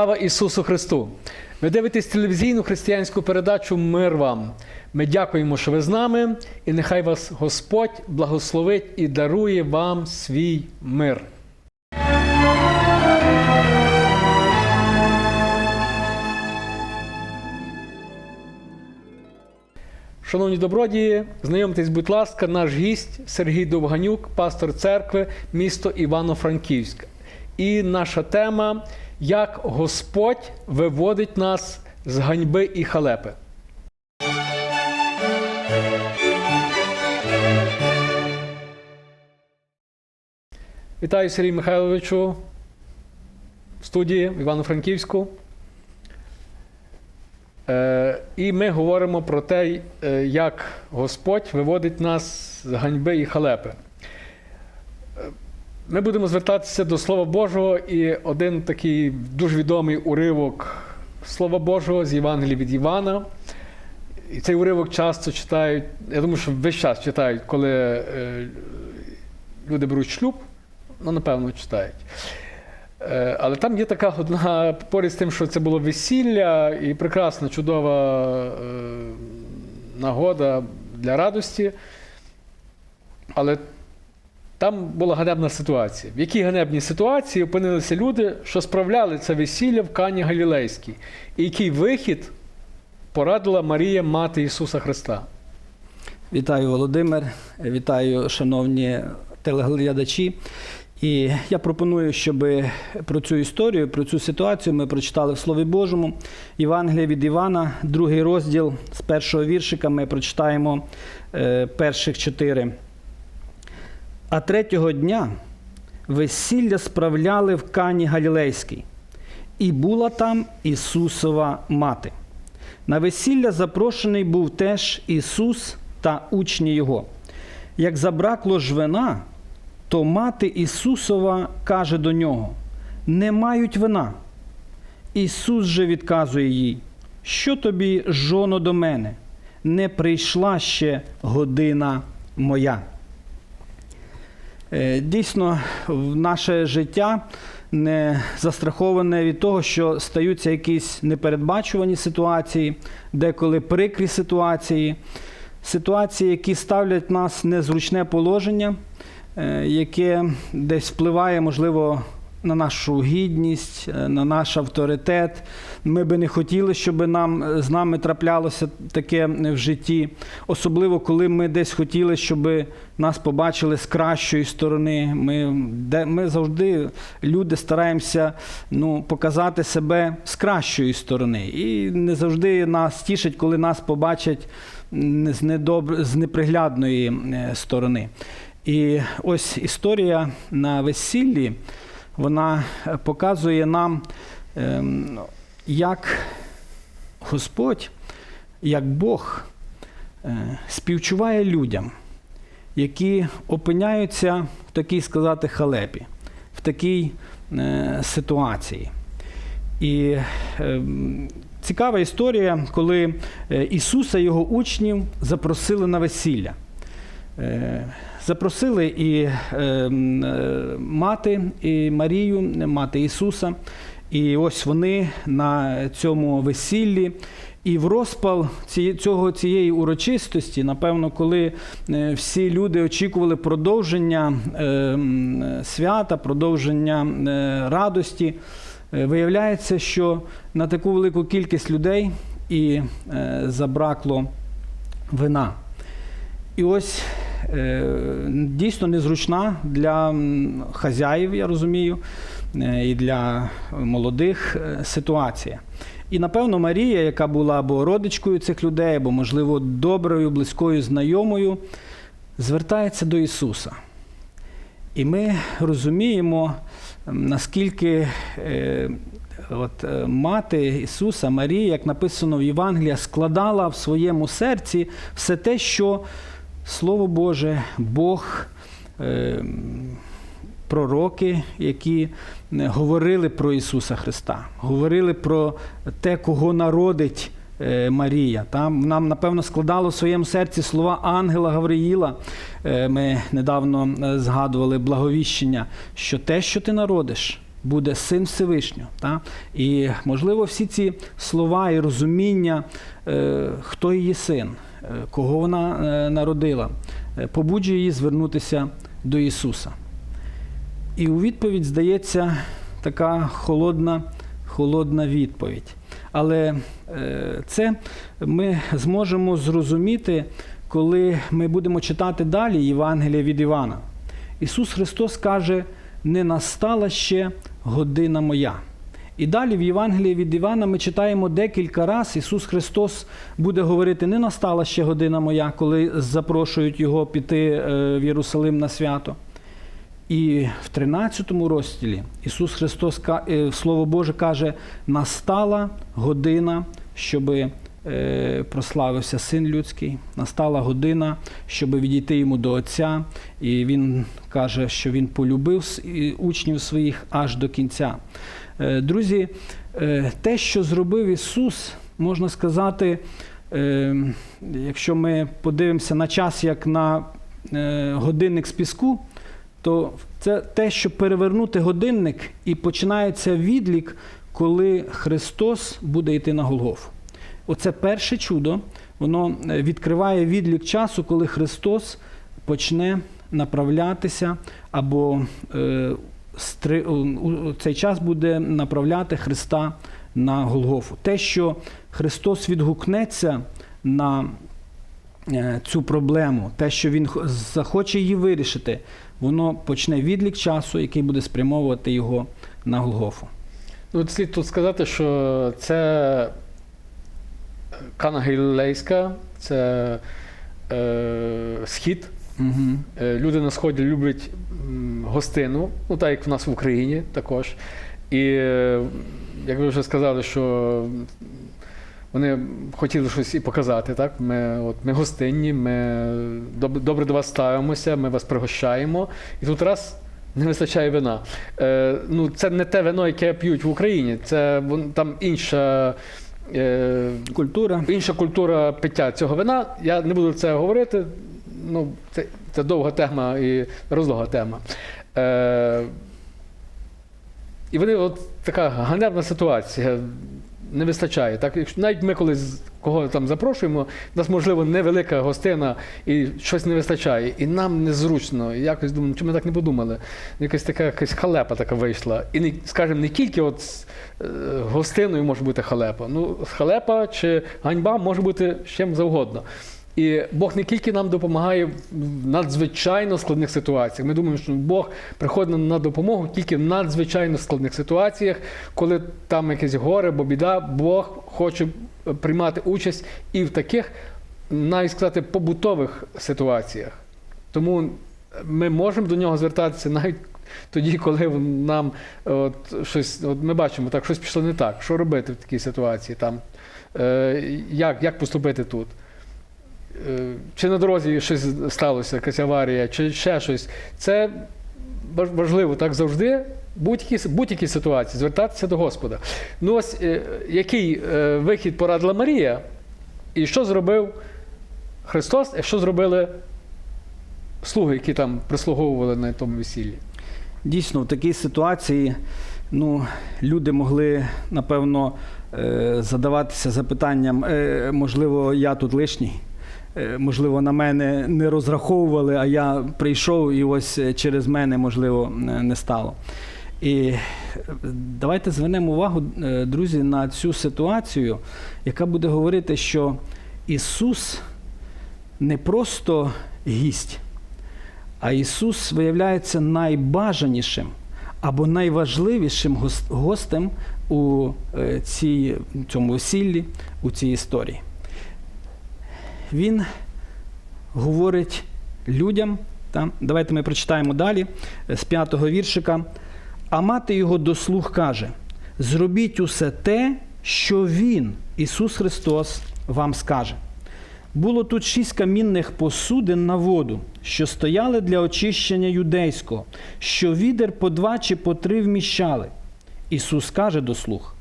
Слава Ісусу Христу! Ви дивитесь телевізійну християнську передачу Мир вам. Ми дякуємо, що ви з нами, і нехай вас Господь благословить і дарує вам свій мир. Шановні добродії, знайомтесь, будь ласка, наш гість Сергій Довганюк, пастор церкви, місто Івано-Франківськ. І наша тема як Господь виводить нас з ганьби і халепи. Вітаю Сергій Михайловичу в студії в Івано-Франківську. Е, І ми говоримо про те, е, як Господь виводить нас з ганьби і халепи. Ми будемо звертатися до Слова Божого, і один такий дуже відомий уривок Слова Божого з Євангелії від Івана. І цей уривок часто читають, я думаю, що весь час читають, коли е, люди беруть шлюб, ну, напевно, читають. Е, Але там є така одна, поряд з тим, що це було весілля і прекрасна, чудова е, нагода для радості. Але там була ганебна ситуація. В якій ганебній ситуації опинилися люди, що справляли це весілля в Кані Галілейській, і який вихід порадила Марія, мати Ісуса Христа. Вітаю, Володимир, вітаю, шановні телеглядачі. І я пропоную, щоб про цю історію, про цю ситуацію ми прочитали в Слові Божому. Євангелія від Івана, другий розділ з першого віршика. Ми прочитаємо е, перших чотири. А третього дня весілля справляли в Кані Галілейській, і була там Ісусова мати. На весілля запрошений був теж Ісус та учні Його. Як забракло ж вина, то мати Ісусова каже до нього: Не мають вина. Ісус же відказує їй, що тобі, жоно, до мене, не прийшла ще година моя. Е, Дійсно, наше життя не застраховане від того, що стаються якісь непередбачувані ситуації, деколи прикрі ситуації, ситуації, які ставлять нас в незручне положення, е, яке десь впливає, можливо, на нашу гідність, е, на наш авторитет. Ми би не хотіли, щоб нам е, з нами траплялося таке в житті, особливо коли ми десь хотіли, щоб нас побачили з кращої сторони. Ми, де, ми завжди люди стараємося ну, показати себе з кращої сторони. І не завжди нас тішить, коли нас побачать з, недобр... з неприглядної е, сторони. І ось історія на весіллі вона е, показує нам, ем, як Господь, як Бог е, співчуває людям, які опиняються в такій сказати халепі, в такій е, ситуації. І е, цікава історія, коли Ісуса і його учнів запросили на весілля. Запросили і е, е, мати, і Марію, мати Ісуса. І ось вони на цьому весіллі. І в розпал цього, цієї урочистості, напевно, коли е, всі люди очікували продовження е, свята, продовження е, радості, виявляється, що на таку велику кількість людей і забракло вина. І ось дійсно незручна для хазяїв, я розумію, е, і для молодих е, ситуація. І напевно Марія, яка була або родичкою цих людей, або, можливо, доброю, близькою знайомою, звертається до Ісуса. І ми розуміємо, наскільки е, от, е, мати Ісуса, Марія, як написано в Євангелії, складала в своєму серці все те, що Слово Боже, Бог, е, пророки, які е, говорили про Ісуса Христа, говорили про те, кого народить е, Марія. Там нам, напевно, складало в своєму серці слова ангела Гавриїла. Ми недавно згадували благовіщення, що те, що ти народиш, буде син Всевишнього. Та? І, можливо, всі ці слова і розуміння, хто її син, кого вона е, народила, е, побуджує її звернутися до Ісуса. І у відповідь здається така холодна, холодна відповідь. Але е, це ми зможемо зрозуміти, коли ми будемо читати далі Євангелія від Івана. Ісус Христос каже: не настала ще година моя. І далі в Євангелії від Івана ми читаємо декілька разів. Ісус Христос буде говорити: не настала ще година моя, коли запрошують його піти е, в Єрусалим на свято. І в 13 розділі Ісус Христос е, Слово Боже каже: настала година, щоб прославився Син Людський, настала година, щоб відійти йому до Отця. І Він каже, що Він полюбив учнів своїх аж до кінця. Е, Друзі, е, те, що зробив Ісус, можна сказати, е, якщо ми подивимося на час як на годинник з піску, то це те, що перевернути годинник, і починається відлік, коли Христос буде йти на Голгофу. Оце перше чудо, воно відкриває відлік часу, коли Христос почне направлятися або цей час буде направляти Христа на Голгофу. Те, що Христос відгукнеться на е, цю проблему, те, що Він захоче її вирішити, воно почне відлік часу, який буде спрямовувати його на Голгофу. Ну, слід тут сказати, що це Кана Галілейська, це е, схід. Угу. Люди на сході люблять гостину, ну так як в нас в Україні також. І е, як ви вже сказали, що вони хотіли щось і показати. Так? Ми, от, ми гостинні, ми доб- добре до вас ставимося, ми вас пригощаємо. І тут раз не вистачає вина. Е, ну, це не те вино, яке п'ють в Україні, це вон- там інша. Е, Культура. Інша культура пиття цього вина. Я не буду це говорити. Ну, це, це довга тема і розлога тема. Е, і вони от така ганебна ситуація. Не вистачає. Так? Якщо навіть ми коли з- кого там запрошуємо, у нас, можливо, невелика гостина і щось не вистачає. І нам незручно. І якось думаємо, чому ми так не подумали? Якась така якась халепа така вийшла. І не, скажімо, не тільки от е, гостиною може бути халепа. Ну, халепа чи ганьба може бути чим завгодно. І Бог не тільки нам допомагає в надзвичайно складних ситуаціях. Ми думаємо, що Бог приходить на допомогу тільки в надзвичайно складних ситуаціях, коли там якесь горе або біда, Бог хоче приймати участь і в таких, навіть сказати, побутових ситуаціях. Тому ми можемо до нього звертатися навіть тоді, коли нам от, щось, от ми бачимо, так, щось пішло не так. Що робити в такій ситуації? Там, е, як, як поступити тут? Е, Чи на дорозі щось сталося, якась аварія, чи ще щось. Це важливо так завжди. Будь-які, будь-які ситуації звертатися до Господа. Ну ось е, який е, вихід порадила Марія, і що зробив Христос, і що зробили слуги, які там прислуговували на тому весіллі? Дійсно, в такій ситуації ну, люди могли, напевно, задаватися запитанням, можливо, я тут лишній. Е, Можливо, на мене не розраховували, а я прийшов і ось е, через мене, можливо, е, не стало. І давайте звернемо увагу, друзі, на цю ситуацію, яка буде говорити, що Ісус не просто гість, а Ісус виявляється найбажанішим або найважливішим гостем у цій, цьому весіллі, у цій історії. Він говорить людям. Та? Давайте ми прочитаємо далі е, з п'ятого віршика. А мати його до слух каже: зробіть усе те, що Він, Ісус Христос, вам скаже. Було тут шість камінних посудин на воду, що стояли для очищення юдейського, що відер по два чи по три вміщали. Ісус каже до слуг: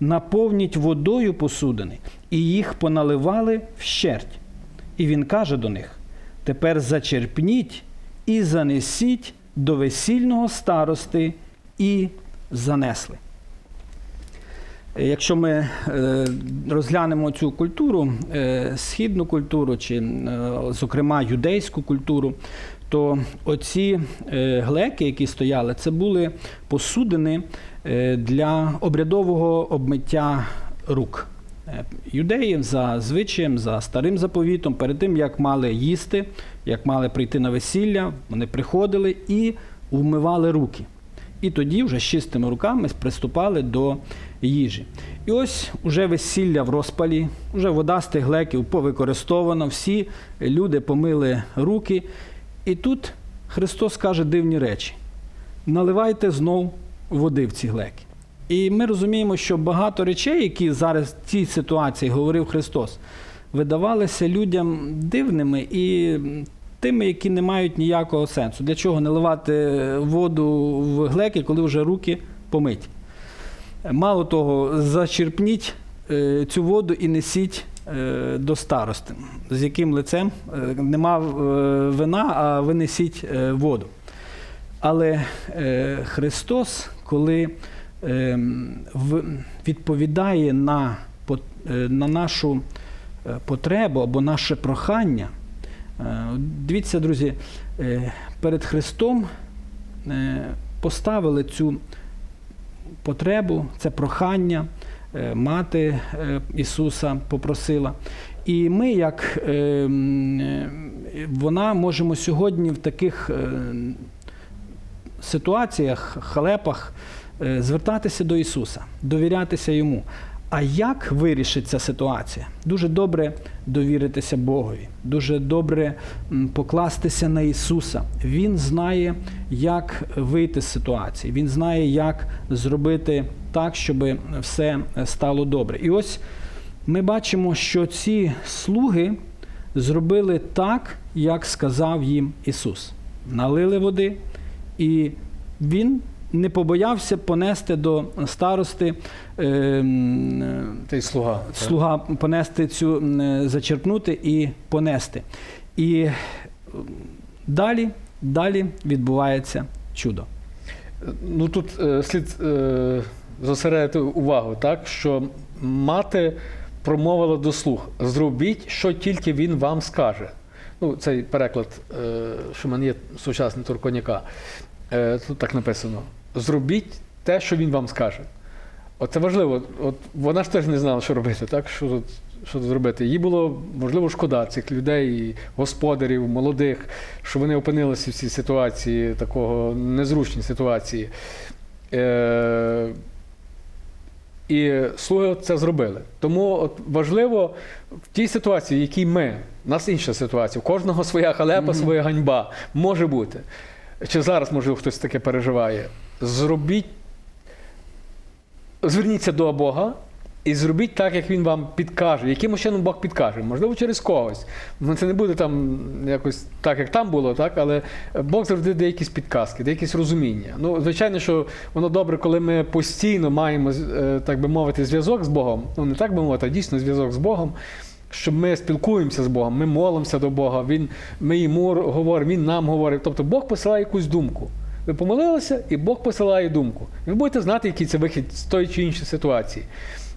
наповніть водою посудини, і їх поналивали вщерть. І він каже до них: тепер зачерпніть і занесіть до весільного старости і занесли. Якщо ми е, розглянемо цю культуру, е, східну культуру, чи, е, зокрема, юдейську культуру, то оці глеки, які стояли, це були посудини для обрядового обмиття рук. Е, Юдеї за звичаєм, за старим заповітом, перед тим як мали їсти, як мали прийти на весілля, вони приходили і вмивали руки. І тоді вже з чистими руками приступали до їжі. І ось уже весілля в розпалі, вже вода з тих глеків повикористована, всі люди помили руки. І тут Христос каже дивні речі: наливайте знов води в ці глеки. І ми розуміємо, що багато речей, які зараз в цій ситуації говорив Христос, видавалися людям дивними і тими, які не мають ніякого сенсу. Для чого наливати воду в глеки, коли вже руки помиті? Мало того, зачерпніть е, цю воду і несіть е, до старости, з яким лицем е, нема вина, а ви несіть воду. Але Христос, коли відповідає на, е, на нашу е, потребу або наше прохання, е, дивіться, друзі, перед Христом поставили цю потребу, це прохання. Мати Ісуса попросила. І ми, як е, м, е, вона, можемо сьогодні в таких ситуаціях, халепах звертатися до Ісуса, довірятися Йому. А як вирішиться ситуація? Дуже добре довіритися Богові, дуже добре покластися на Ісуса. Він знає, як вийти з ситуації. Він знає, як зробити так, щоб все стало добре. І ось ми бачимо, що ці слуги зробили так, як сказав їм Ісус. Налили води, і він не побоявся понести до старости е, м, е, слуга. слуга понести цю зачерпнути і понести. І далі, далі відбувається чудо. Ну тут е, слід е, зосередити увагу, так, що мати промовила до слуг: зробіть, що тільки він вам скаже. Ну, цей переклад, е, що мене є сучасний Турконяка. Е, тут так написано: зробіть те, що він вам скаже. От це важливо. От вона ж теж не знала, що робити, так? Що тут, що тут зробити. Їй було можливо шкода цих людей, господарів, молодих, що вони опинилися в цій ситуації, такого незручній ситуації. Е, і слуги це зробили. Тому от важливо в тій ситуації, в якій ми, у нас інша ситуація, у кожного своя халепа, Мгм. своя ганьба може бути. Чи зараз, можливо, хтось таке переживає. Зробіть, зверніться до Бога і зробіть так, як він вам підкаже. Яким чином Бог підкаже? Можливо, через когось. Ну, це не буде там якось так, як там було, так? але Бог завжди дає якісь підказки, дає якісь розуміння. Ну, звичайно, що воно добре, коли ми постійно маємо, е, так би мовити, зв'язок з Богом. Ну, не так би мовити, а дійсно зв'язок з Богом. Щоб ми спілкуємося з Богом, ми молимося до Бога, він, ми йому говоримо, Він нам говорить. Тобто Бог посилає якусь думку. Ви помолилися, і Бог посилає думку. Ви будете знати, який це вихід з тої чи іншої ситуації.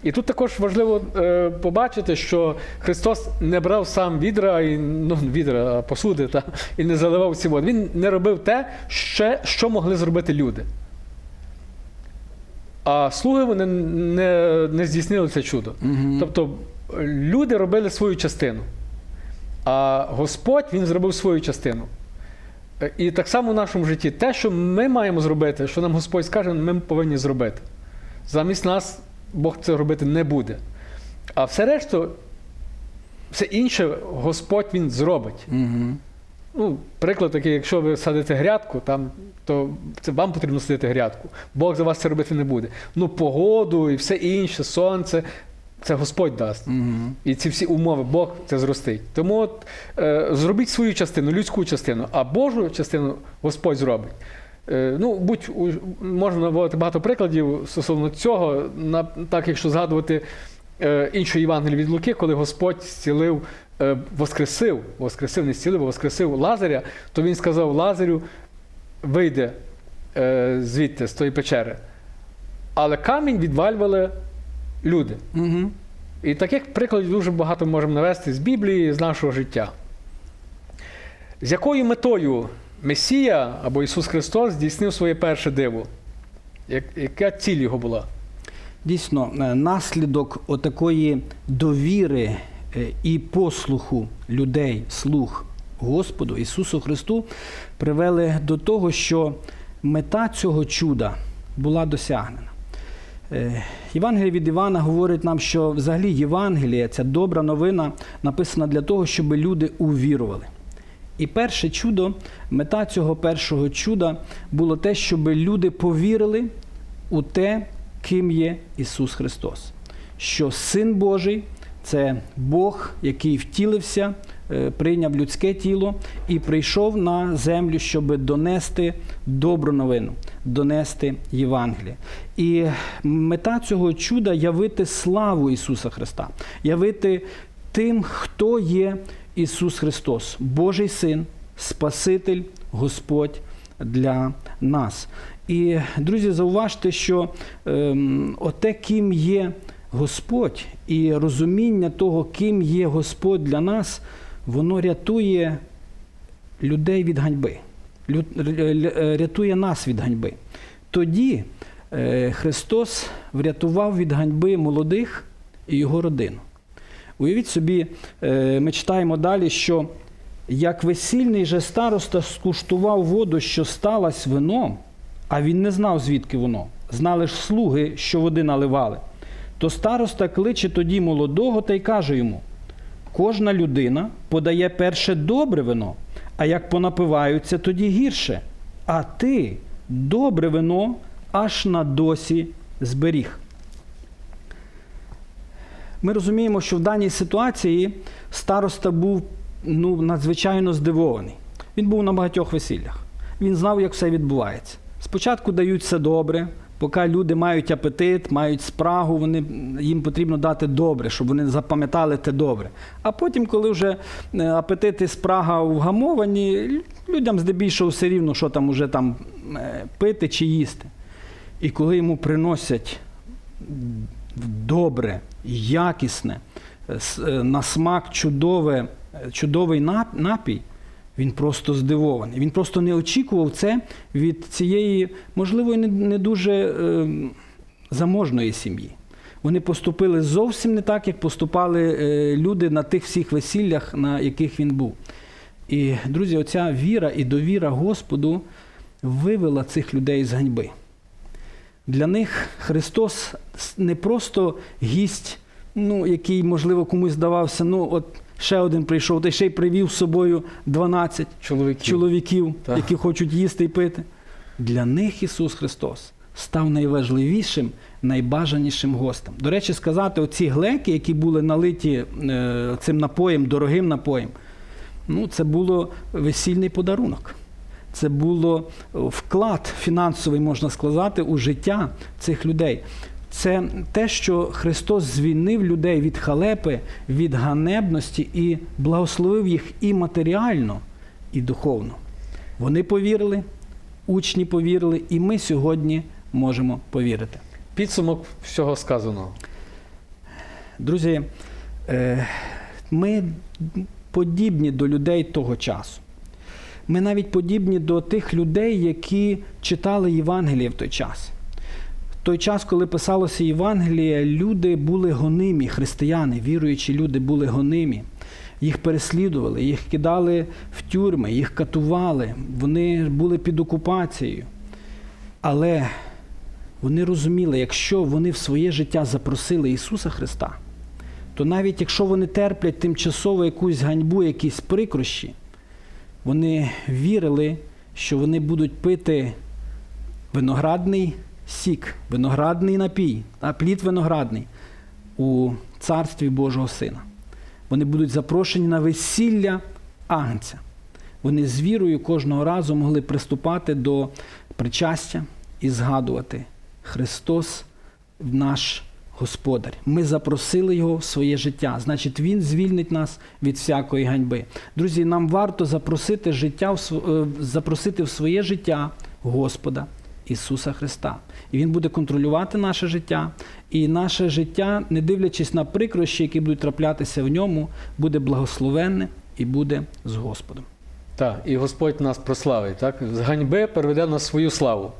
І тут також важливо е, побачити, що Христос не брав сам відра, і, ну, відра, посуди, та, і не заливав ці води. Він не робив те, ще, що могли зробити люди. А слуги вони не, не здійснили це чудо. Тобто е, люди робили свою частину, а Господь Він зробив свою частину. І так само в нашому житті те, що ми маємо зробити, що нам Господь скаже, ми повинні зробити. Замість нас Бог це робити не буде. А все решту, все інше Господь Він зробить. Угу. Ну, приклад такий, якщо ви садите грядку, там, то це вам потрібно садити грядку. Бог за вас це робити не буде. Ну, погоду і все інше, сонце, це Господь дасть. Угу. І ці всі умови Бог це зростить. Тому от, е, зробіть свою частину, людську частину, а Божу частину Господь зробить. Е, ну, будь, можна наводити багато прикладів стосовно цього, на, так якщо згадувати е, іншу Євангелію від Луки, коли Господь зцілив, е, воскресив, воскресив, не зцілив, а воскресив Лазаря, то він сказав Лазарю, вийде е, звідти, з тої печери. але камінь відвалювали люди. Угу. І таких прикладів дуже багато можемо навести з Біблії, з нашого життя. З якою метою Месія або Ісус Христос здійснив своє перше диво? Яка ціль його була? Дійсно, е, наслідок отакої довіри е, і послуху людей, слух Господу Ісусу Христу привели до того, що мета цього чуда була досягнена. Е, Євангеліє від Івана говорить нам, що взагалі Євангеліє, ця добра новина, написана для того, щоб люди увірували. І перше чудо, мета цього першого чуда було те, щоб люди повірили у те, ким є Ісус Христос. Що Син Божий це Бог, який втілився, прийняв людське тіло і прийшов на землю, щоб донести добру новину, донести Євангеліє. І мета цього чуда явити славу Ісуса Христа, явити тим, хто є Ісус Христос, Божий Син, Спаситель, Господь для нас. І, друзі, зауважте, що ем, оте, ким є Господь, і розуміння того, ким є Господь для нас, воно рятує людей від ганьби, р- рятує нас від ганьби. Тоді е, Христос врятував від ганьби молодих і його родину. Уявіть собі, е, ми читаємо далі, що як весільний же староста скуштував воду, що сталась вином, а він не знав, звідки воно. Знали ж слуги, що води наливали. То староста кличе тоді молодого та й каже йому: кожна людина подає перше добре вино, а як понапиваються, тоді гірше. А ти добре вино аж на досі зберіг. Ми розуміємо, що в даній ситуації староста був ну, надзвичайно здивований. Він був на багатьох весіллях. Він знав, як все відбувається. Спочатку дають все добре, поки люди мають апетит, мають спрагу, вони, їм потрібно дати добре, щоб вони запам'ятали те добре. А потім, коли вже е, апетит і спрага вгамовані, людям здебільшого все рівно, що там уже там е, пити чи їсти. І коли йому приносять добре, якісне, е, на смак чудове, чудовий напій, він просто здивований. Він просто не очікував це від цієї, можливо, не дуже е, заможної сім'ї. Вони поступили зовсім не так, як поступали е, люди на тих всіх весіллях, на яких він був. І, друзі, оця віра і довіра Господу вивела цих людей з ганьби. Для них Христос не просто гість, ну, який, можливо, комусь здавався, ну, от ще один прийшов, та ще й привів з собою 12 Чоловіків. чоловіків, які хочуть їсти і пити. Для них Ісус Христос став найважливішим, найбажанішим гостем. До речі, сказати, оці глеки, які були налиті е, цим напоєм, дорогим напоєм, ну, це було весільний подарунок. Це було вклад фінансовий, можна сказати, у життя цих людей. Це те, що Христос звільнив людей від халепи, від ганебності і благословив їх і матеріально, і духовно. Вони повірили, учні повірили, і ми сьогодні можемо повірити. Підсумок всього сказаного. Друзі, е, ми подібні до людей того часу. Ми навіть подібні до тих людей, які читали Євангеліє в той час. Той час, коли писалося Євангеліє, люди були гонимі, християни, віруючі люди були гонимі. Їх переслідували, їх кидали в тюрми, їх катували, вони були під окупацією. Але вони розуміли, якщо вони в своє життя запросили Ісуса Христа, то навіть якщо вони терплять тимчасово якусь ганьбу, якісь прикрощі, вони вірили, що вони будуть пити виноградний сік, виноградний напій, а плід виноградний у царстві Божого Сина. Вони будуть запрошені на весілля Агнця. Вони з вірою кожного разу могли приступати до причастя і згадувати Христос наш Господар. Ми запросили Його в своє життя. Значить, Він звільнить нас від всякої ганьби. Друзі, нам варто запросити, життя, е, запросити в своє життя Господа Ісуса Христа. І Він буде контролювати наше життя, і наше життя, не дивлячись на прикрощі, які будуть траплятися в ньому, буде благословенне і буде з Господом. Так, і Господь нас прославить, так? З ганьби переведе на свою славу.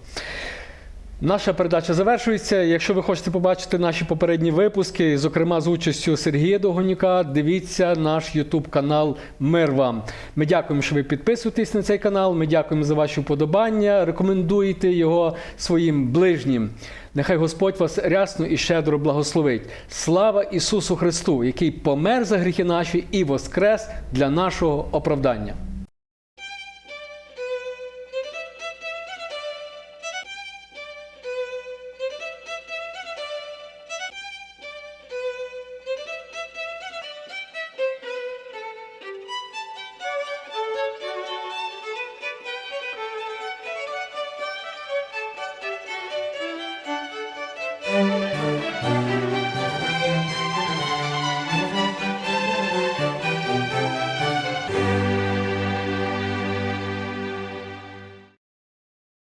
Наша передача завершується. Якщо ви хочете побачити наші попередні випуски, зокрема з участю Сергія Догонюка, дивіться наш YouTube канал Мир вам. Ми дякуємо, що ви підписуєтесь на цей канал. Ми дякуємо за ваші вподобання. Рекомендуйте його своїм ближнім. Нехай Господь вас рясно і щедро благословить. Слава Ісусу Христу, який помер за гріхи наші і воскрес для нашого оправдання.